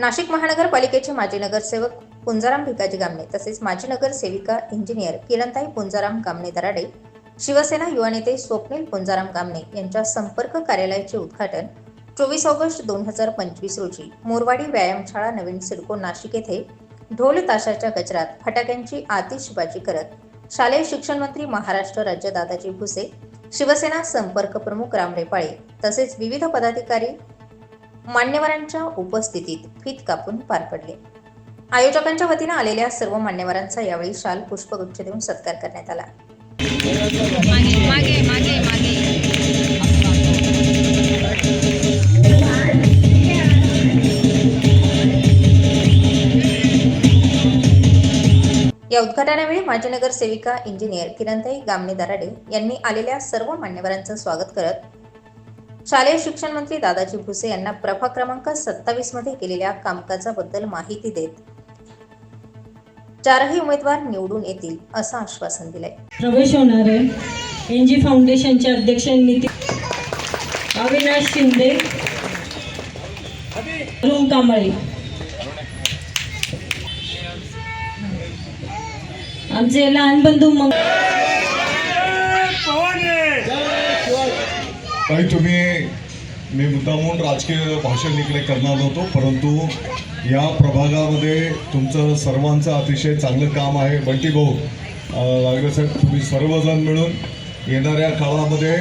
नाशिक महानगरपालिकेचे माजी नगरसेवक पुंजाराम भिकाजी गामणे तसेच माजी नगरसेविका इंजिनियर किरणताई पुंजाराम गामणे दराडे शिवसेना युवा नेते स्वप्नील पुंजाराम गामणे यांच्या संपर्क कार्यालयाचे उद्घाटन चोवीस ऑगस्ट दोन हजार पंचवीस रोजी मोरवाडी व्यायामशाळा नवीन सिडको नाशिक येथे ढोल ताशाच्या गजरात फटाक्यांची आतिषबाजी करत शालेय शिक्षण मंत्री महाराष्ट्र राज्य दादाजी भुसे शिवसेना संपर्क प्रमुख राम रेपाळे तसेच विविध पदाधिकारी मान्यवरांच्या उपस्थितीत फित कापून पार पडले. आयोजकांच्या वतीनं आलेल्या सर्व मान्यवरांचा यावेळी शाल पुष्पगुच्छ देऊन सत्कार करण्यात आला. मागे मागे मागे मागे या उद्घाटनावेळी माजी नगरसेविका इंजिनियर किरणताई गामणे दराडे यांनी आलेल्या सर्व मान्यवरांचं स्वागत करत शालेय शिक्षण मंत्री दादाजी भुसे यांना प्रभाग क्रमांक सत्तावीसमध्ये केलेल्या कामकाजाबद्दल माहिती देत चारही उमेदवार निवडून येतील असं आश्वासन दिलंय. प्रवेश होणार आहे. एन जी फाउंडेशनचे अध्यक्ष अविनाश शिंदे अरुण कांबळे. आमचे लहान बंधू मग काही तुम्ही मी मुद्दामून राजकीय भाषण इकडे करणार नव्हतो परंतु या प्रभागामध्ये तुमचं सर्वांचं अतिशय चांगलं काम आहे. बंटी भाऊ अं, तुम्ही सर्वजण मिळून येणाऱ्या काळामध्ये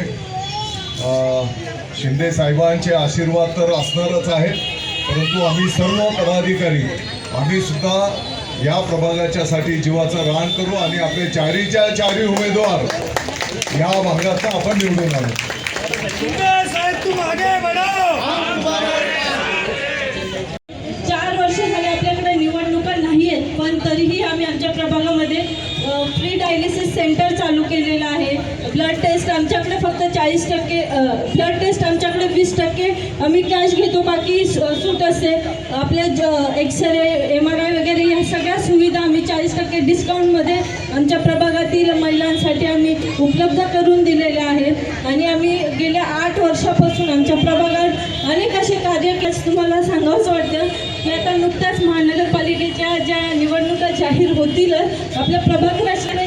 शिंदे साहेबांचे आशीर्वाद तर असणारच आहेत परंतु आम्ही सर्व पदाधिकारी आम्ही सुद्धा या प्रभागाच्यासाठी जीवाचं रान करू आणि आपले चारीच्या चारी उमेदवार या भागात आपण निवडून आलो. चार वर्ष झाले आपल्याकडे निवडणुका नाही आहेत पण तरीही आम्ही आमच्या प्रभागामध्ये फ्री डायलिसिस सेंटर चालू केलेलं आहे. ब्लड टेस्ट आमच्याकडे फक्त चाळीस टक्के ब्लड टेस्ट आमच्याकडे वीस टक्के आम्ही कॅश घेतो बाकी सूट असते ज एक्सरे एम आर आय वगैरे या सगळ्या सुविधा आम्ही चाळीस टक्के डिस्काउंटमध्ये आमच्या प्रभागातील महिलांसाठी आम्ही उपलब्ध करून दिलेले आहेत. आणि आम्ही गेल्या आठ वर्षापासून आमच्या प्रभागात अनेक असे कार्य तुम्हाला सांगावंसं वाटतं की आता नुकत्याच महानगरपालिकेच्या ज्या निवडणुका जाहीर होतीलच आपल्या प्रभाग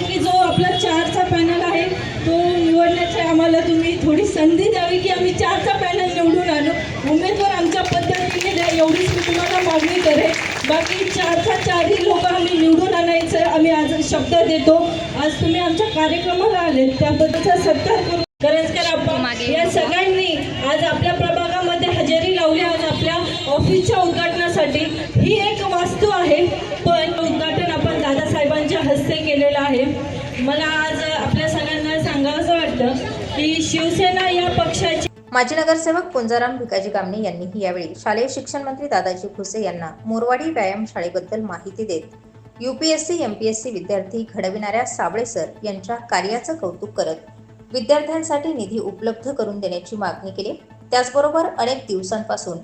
की जो आपला चारचा पॅनल आहे तो निवडण्याची आम्हाला तुम्ही थोडी संधी द्यावी की आम्ही चारचा पॅनल निवडून आलो उमेदवार आमच्या पद्धतीने द्या एवढीच मी तुम्हाला मागणी करेल बाकी चारचा चारही लोक आम्ही निवडून आणायचं आम्ही आज शब्द देतो आज तुम्ही आमच्या कार्यक्रमाला आले त्याबद्दलचा सत्कार करू. करंजकर आपण. या सगळ्यांनी आज आपल्या प्रभागामध्ये हजेरी लावली आज आपल्या ऑफिसच्या उद्घाटनासाठी. ही एक वास्तू आहे पण उद्घाटन आपण दादासाहेबांच्या हस्ते केलेलं आहे. मला आज आपल्या सगळ्यांना सांगावंसं वाटतं की शिवसेना या पक्षाची माजी नगरसेवक पुंजाराम भिकाजी गामणे यांनीही यावेळी शालेय शिक्षण मंत्री दादाजी भुसे यांना मोरवाडी व्यायाम शाळेबद्दल माहिती देत यूपीएससी एमपीएससी विद्यार्थी घडविणाऱ्या साबळे सर यांच्या कार्याचं कौतुक करत विद्यार्थ्यांसाठी निधी उपलब्ध करून देण्याची मागणी केली. त्याचबरोबर अनेक दिवसांपासून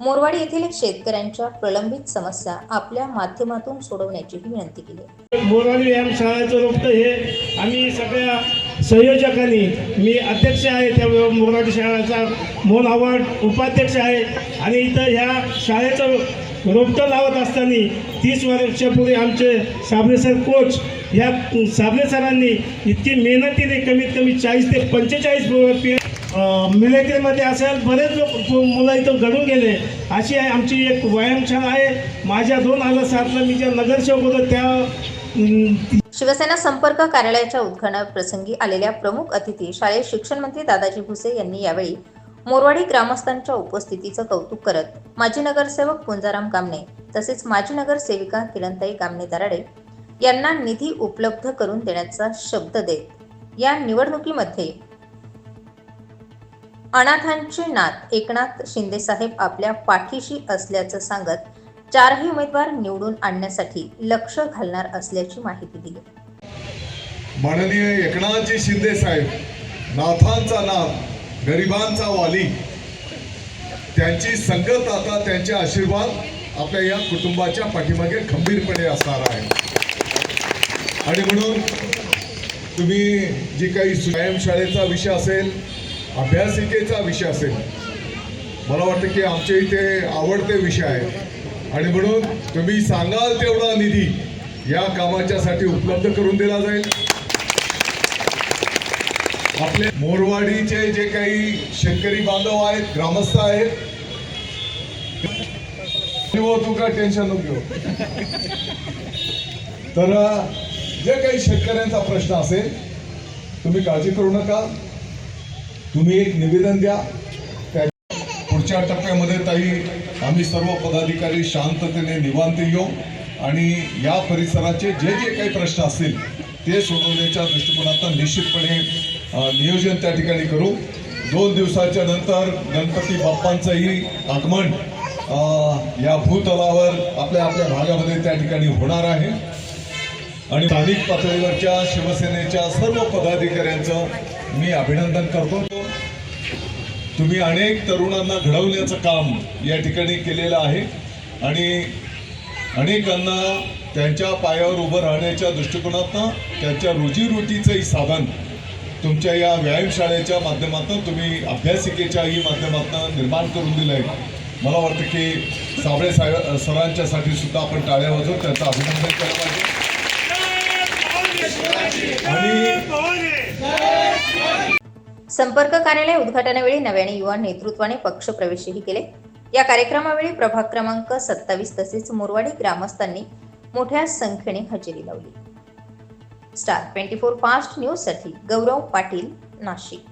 मोरवाडी येथील शेतकऱ्यांच्या प्रलंबित समस्या आपल्या माध्यमातून सोडवण्याचीही विनंती केली. मोरवाडी व्यायाम शाळेचं हे आम्ही सगळ्या संयोजकांनी मी अध्यक्ष आहे त्या मराठी शाळेचा मोहन आव्हाड उपाध्यक्ष आहे. आणि इथं ह्या शाळेचं रोपटं लावत असताना तीस वर्षापूर्वी आमचे साबणे सर कोच ह्या साबणे सरांनी इतकी मेहनतीने कमीत कमी चाळीस ते पंचेचाळीस पी मिलेटरीमध्ये असेल बरेच लोक मुलं इथं घडून गेले. अशी आहे आमची एक व्यायामशाळा आहे. माझ्या दोन हजार सातला मी ज्या नगरसेवक होतो त्या शिवसेना संपर्क कार्यालयाच्या उद्घाटनप्रसंगी आलेल्या प्रमुख अतिथी शालेय शिक्षण मंत्री दादाजी भुसे यांनी यावेळी मोरवाडी ग्रामस्थांच्या उपस्थितीचं कौतुक करत माजी नगरसेवक पुंजाराम कामणे तसेच माजी नगरसेविका किरणताई कामणे दराडे यांना निधी उपलब्ध करून देण्याचा शब्द देत या निवडणुकीमध्ये अनाथांचे नाथ एकनाथ शिंदेसाहेब आपल्या पाठीशी असल्याचं सांगत चारही उमेदवार निवडून आणण्यासाठी लक्ष घालणार असल्याची माहिती दिली. माननीय एकनाथजी शिंदे साहेब नाथांचा नाथ गरिबांचा वाली त्यांची संगत आता त्यांचे आशीर्वाद आपल्या या कुटुंबाच्या पाठीमागे खंबीरपणे असणार आहे. आणि म्हणून तुम्ही जी काही व्यायामशाळेचा विषय असेल अभ्यासिकेचा विषय असेल मला वाटतं की आमच्या इथे आवडते विषय आहे आणि म्हणून तुम्ही सांगाल तेवढा निधी या कामाच्यासाठी उपलब्ध करून दिला जाईल. आपले मोरवाडीचे जे काही शेतकरी बांधव आहेत ग्रामस्थ आहेत हो, तू काय टेन्शन नको घेऊ. तर जे काही शेतकऱ्यांचा प्रश्न असेल तुम्ही काळजी करू नका. तुम्ही एक निवेदन द्या. पुढच्या टप्प्यामध्ये ताई आम्ही सर्व पदाधिकारी शांततेने निवांत येऊ आणि या परिसराचे जे जे काही प्रश्न असतील ते सोडवण्याच्या दृष्टिकोनातून निश्चितपणे नियोजन त्या ठिकाणी करू. दोन दिवसाच्या नंतर गणपती बाप्पांचंही आगमन या भूतलावर आपल्या आपल्या भागामध्ये त्या ठिकाणी होणार आहे. आणि स्थानिक पातळीवरच्या शिवसेनेच्या सर्व पदाधिकाऱ्यांचं मी अभिनंदन करतो. तुम्ही अनेक तरुणांना घडवण्याचं काम या ठिकाणी केलेलं आहे आणि अनेकांना त्यांच्या पायावर उभं राहण्याच्या दृष्टिकोनातनं त्यांच्या रोजीरोटीचंही साधन तुमच्या या व्यायामशाळेच्या माध्यमातून तुम्ही अभ्यासिकेच्याही माध्यमातून निर्माण करून दिलं आहे मला वाटतं की साबळे साहेब सरांच्यासाठी सुद्धा आपण टाळ्या वाजवून त्यांचं अभिनंदन केलं पाहिजे. आणि संपर्क कार्यालय उद्घाटनावेळी नव्याने युवा नेतृत्वाने पक्षप्रवेशही केले. या कार्यक्रमावेळी प्रभाग क्रमांक सत्तावीस तसेच मोरवाडी ग्रामस्थांनी मोठ्या संख्येने हजेरी लावली. स्टार ट्वेंटी फोर फास्ट न्यूजसाठी गौरव पाटील नाशिक.